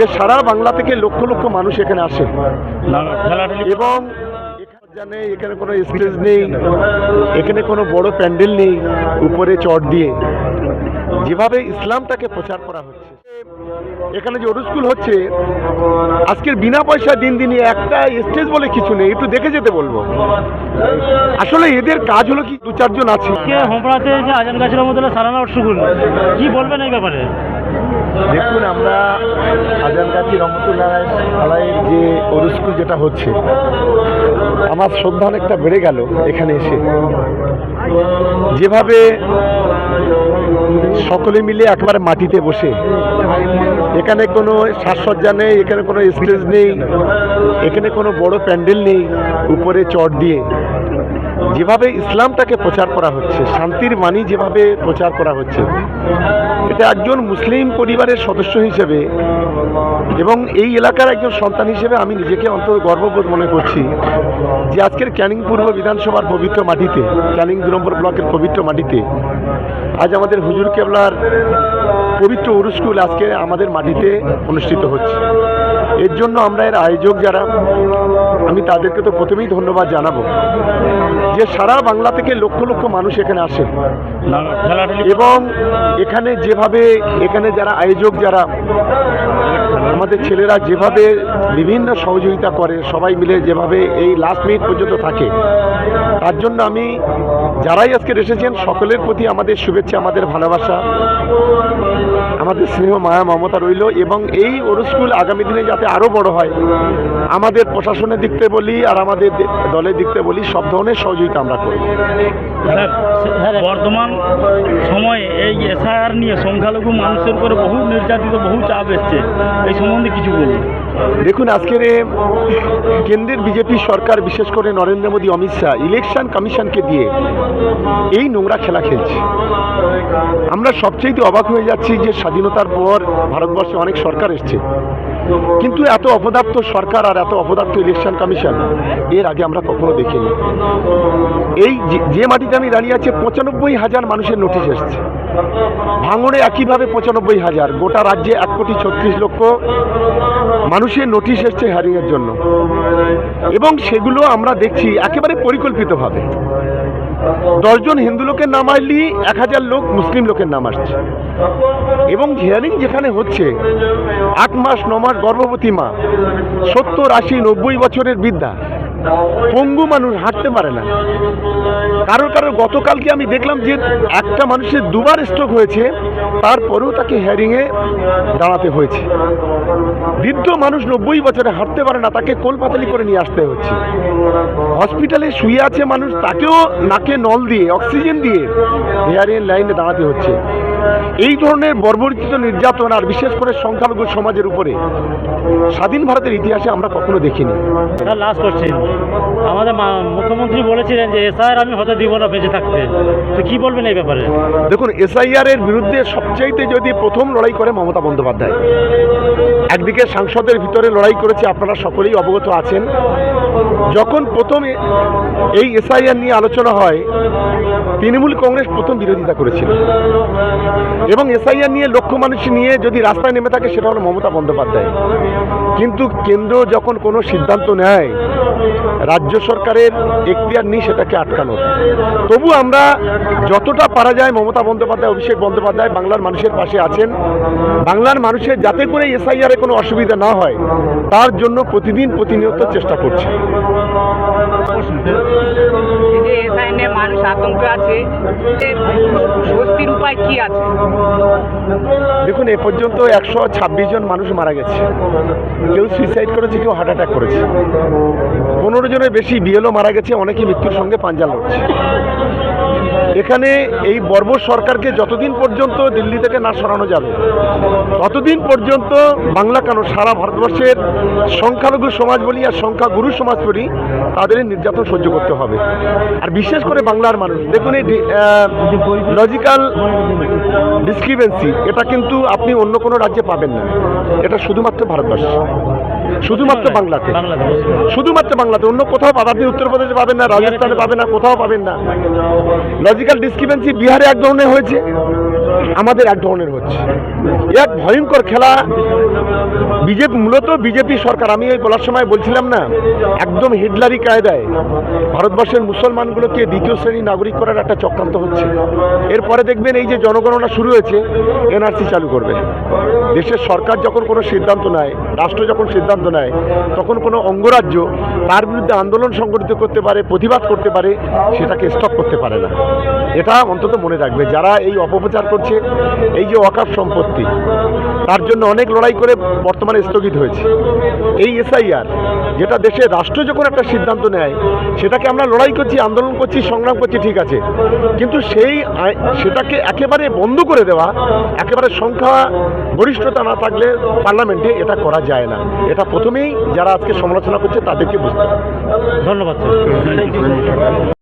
যে সারা বাংলা থেকে লক্ষ লক্ষ মানুষ এখানে আসে। এবং জানে এখানে কোনো স্টেজ নেই, এখানে কোনো বড় প্যান্ডেল নেই, উপরে চট দিয়ে। যেভাবে ইসলামটাকে প্রচার করা হচ্ছে, এখানে যে স্কুল হচ্ছে, আজকের বিনা পয়সা দিন দিনই একটা স্টেজ বলে কিছু নেই, একটু দেখে যেতে বলব। আসলে এদের কাজ হলো কি, দু চারজন আছে। হোমড়াতে আজান গাছের মধ্যে সারানা উৎসুকুল কি বলবেন এই ব্যাপারে? দেখুন, আমরা আজানগাছি রহমতুল্লাহ আলাইয়ের যে স্কুল যেটা হচ্ছে, আমার শ্রদ্ধা অনেকটা বেড়ে গেল এখানে এসে। যেভাবে সকলে মিলে একবারে মাটিতে বসে, এখানে কোনো সাজসজ্জা নেই, এখানে কোনো স্টেজ নেই, এখানে কোনো বড় প্যান্ডেল নেই, উপরে চট দিয়ে। যেভাবে ইসলামটাকে প্রচার করা হচ্ছে, শান্তির বাণী যেভাবে প্রচার করা হচ্ছে, এটা একজন মুসলিম পরিবারের সদস্য হিসেবে এবং এই এলাকার একজন সন্তান হিসেবে আমি নিজেকে অন্তত গর্ববোধ মনে করছি যে আজকের ক্যানিং পূর্ব বিধানসভার পবিত্র মাটিতে, ক্যানিং দু নম্বর ব্লকের পবিত্র মাটিতে, আজ আমাদের হুজুর কেবলার পবিত্র উরুস্কুল আজকে আমাদের মাটিতে অনুষ্ঠিত হচ্ছে। এর জন্য আমরা এর আয়োজক যারা আমি তাদেরকে তো প্রথমেই ধন্যবাদ জানাব যে সারা বাংলা থেকে লক্ষ লক্ষ মানুষ এখানে আসে। এবং এখানে যেভাবে এখানে যারা আয়োজক যারা আমাদের ছেলেরা যেভাবে বিভিন্ন সহযোগিতা করে, সবাই মিলে যেভাবে এই লাস্ট মিনিট পর্যন্ত থাকে, তার জন্য আমি যারাই আজকে এসেছেন, সকলের প্রতি আমাদের শুভেচ্ছা, আমাদের ভালোবাসা, আমাদের স্নেহ, মায়া, মমতা রইল এবং এই স্কুল আগামী দিনে যাতে আরও বড় হয়, আমাদের প্রশাসনের দিক থেকে বলি আর আমাদের দলের দিক থেকে বলি, সব ধরনের সহযোগিতা আমরা করি বর্তমান সময়ে এই এসআইআর নিয়ে সংখ্যালঘু মানুষের উপরে বহু নির্যাতিত, বহু চাপ এসছে। এই সম্বন্ধে কিছু বলুন। দেখুন, আজকের কেন্দ্রের বিজেপি সরকার, বিশেষ করে নরেন্দ্র মোদী, অমিত শাহ, ইলেকশন কমিশনকে দিয়ে এই নোংরা খেলা খেলছে। আমরা সবচেয়ে অবাক হয়ে যাচ্ছি যে স্বাধীনতার পর ভারতবর্ষে অনেক সরকার এসছে। কিন্তু এত অপদার্থ সরকার আর এত অপদার্থ ইলেকশন কমিশন, এর আগে আমরা কখনো দেখিনি। এই যে- মাটিতে আমি দাঁড়িয়ে আছি, পঁচানব্বই হাজার মানুষের নোটিশ এসছে। ভাঙড়ে একইভাবে পঁচানব্বই হাজার। গোটা রাজ্যে এক কোটি ছত্রিশ লক্ষ মানুষের নোটিশ এসছে হ্যারিংয়ের জন্য। এবং সেগুলো আমরা দেখছি একেবারে পরিকল্পিতভাবে। দশজন হিন্দু লোকের নাম আসলি এক হাজার লোক মুসলিম লোকের নাম আসছে। এবং হিয়ারিং যেখানে হচ্ছে আট মাস, ন মাস গর্ভবতী মা, সত্তর, আশি, নব্বই বছরের বৃদ্ধা পঙ্গু মানুষ হাঁটতে পারে না। কারোর কারোর গতকালকে আমি দেখলাম যে একটা মানুষের দুবার স্ট্রোক হয়েছে, তারপরেও তাকে হ্যারিংয়ে দাঁড়াতে হয়েছে। বৃদ্ধ মানুষ নব্বই বছরে হাঁটতে পারে না, তাকে কোলপাতালি করে নিয়ে আসতে হচ্ছে। হসপিটালে শুয়ে আছে মানুষ, তাকেও নাকে নল দিয়ে অক্সিজেন দিয়ে হেয়ারিং লাইনে দাঁড়াতে হচ্ছে। এই ধরনের বর্বরিত নির্যাতন আর বিশেষ করে সংখ্যালঘু সমাজের উপরে স্বাধীন ভারতের ইতিহাসে আমরা কখনো দেখিনি। লাস্ট কোশ্চেন আমাদের মুখ্যমন্ত্রী বলেছিলেন যে এসআইআর আমি হতে দিব না বেঁচে থাকতে। তো কি বলবেন এই ব্যাপারে? দেখুন এসআইআর এর বিরুদ্ধে সবচাইতে যদি প্রথম লড়াই করে মমতা বন্দ্যোপাধ্যায় একদিকে সাংসদের ভিতরে লড়াই করেছে আপনারা সকলেই অবগত আছেন। যখন প্রথম এই এসআইআর নিয়ে আলোচনা হয় তৃণমূল কংগ্রেস প্রথম বিরোধিতা করেছিল। এবং এসআইআর নিয়ে লক্ষ মানুষ নিয়ে যদি রাস্তায় নেমে থাকে, সেটা হলো মমতা বন্দ্যোপাধ্যায়। কিন্তু কেন্দ্র যখন কোনো সিদ্ধান্ত নেয়, রাজ্য সরকারের এখতিয়ার নেই সেটাকে আটকানো তবু আমরা যতটা পারা যায় মমতা বন্দ্যোপাধ্যায়, অভিষেক বন্দ্যোপাধ্যায়, বাংলার মানুষের পাশে আছেন। বাংলার মানুষের যাতে করে এসআইআর কোনো অসুবিধা না হয়, তার জন্য প্রতিদিন প্রতিনিয়ত চেষ্টা করছে। যে মানুষ আতঙ্কে আছে স্বস্তির উপায় কি আছে? দেখুন এ পর্যন্ত একশো ছাব্বিশ জন মানুষ মারা গেছে। কেউ সুইসাইড করেছে কেউ হার্ট অ্যাটাক করেছে। পনেরো জনের বেশি বিএলও মারা গেছে অনেকে মৃত্যুর সঙ্গে পাঞ্জা লড়ছে। এখানে এই বর্বর সরকারকে যতদিন পর্যন্ত দিল্লি থেকে না সরানো যাবে, ততদিন পর্যন্ত বাংলা কেন সারা ভারতবর্ষের সংখ্যালঘু সমাজ বলি আর সংখ্যাগুরু সমাজ বলি তাদের নির্যাতন সহ্য করতে হবে। আর বিশেষ করে বাংলার মানুষ, দেখুন এই লজিক্যাল ডিসক্রিপেন্সি এটা কিন্তু আপনি অন্য কোনো রাজ্যে পাবেন না, এটা শুধুমাত্র ভারতবর্ষ। শুধুমাত্র বাংলাতে। শুধুমাত্র বাংলাতে, অন্য কোথাও পাবেন আপনি উত্তরপ্রদেশে পাবেন না, রাজস্থানে পাবেন না, কোথাও পাবেন না। লজিক্যাল ডিসক্রিপেন্সি বিহারে এক ধরনের হয়েছে, আমাদের এক ধরনের হচ্ছে। এক ভয়ঙ্কর খেলা, বিজেপি, মূলত বিজেপি সরকার, আমি ওই বলার সময় বলছিলাম না, একদম হিটলারি কায়দায় ভারতবর্ষের মুসলমানগুলোকে দ্বিতীয় শ্রেণি নাগরিক করার একটা চক্রান্ত হচ্ছে। এরপরে দেখবেন এই যে জনগণনা শুরু হয়েছে, এনআরসি চালু করবে। দেশের সরকার যখন কোনো সিদ্ধান্ত নেয়, রাষ্ট্র যখন সিদ্ধান্ত নেয়। তখন কোনো অঙ্গরাজ্য তার বিরুদ্ধে আন্দোলন সংগঠিত করতে পারে, প্রতিবাদ করতে পারে, সেটাকে স্টপ করতে পারে না। এটা অন্তত মনে রাখবে। যারা এই অপপ্রচার করছে, এই যে অকাপ সম্পত্তি, তার জন্য অনেক লড়াই করে বর্তমানে স্থগিত হয়েছে। এই এসআইআর, যেটা দেশের রাষ্ট্র যখন একটা সিদ্ধান্ত নেয়, সেটাকে আমরা লড়াই করছি, আন্দোলন করছি, সংগ্রাম করছি, ঠিক আছে। কিন্তু সেই সেটাকে একেবারে বন্ধ করে দেওয়া, একেবারে সংখ্যা গরিষ্ঠতা না থাকলে পার্লামেন্টে এটা করা যায় না। এটা প্রথমেই যারা আজকে সমালোচনা করছে তাদেরকে বুঝতে হবে। ধন্যবাদ স্যার।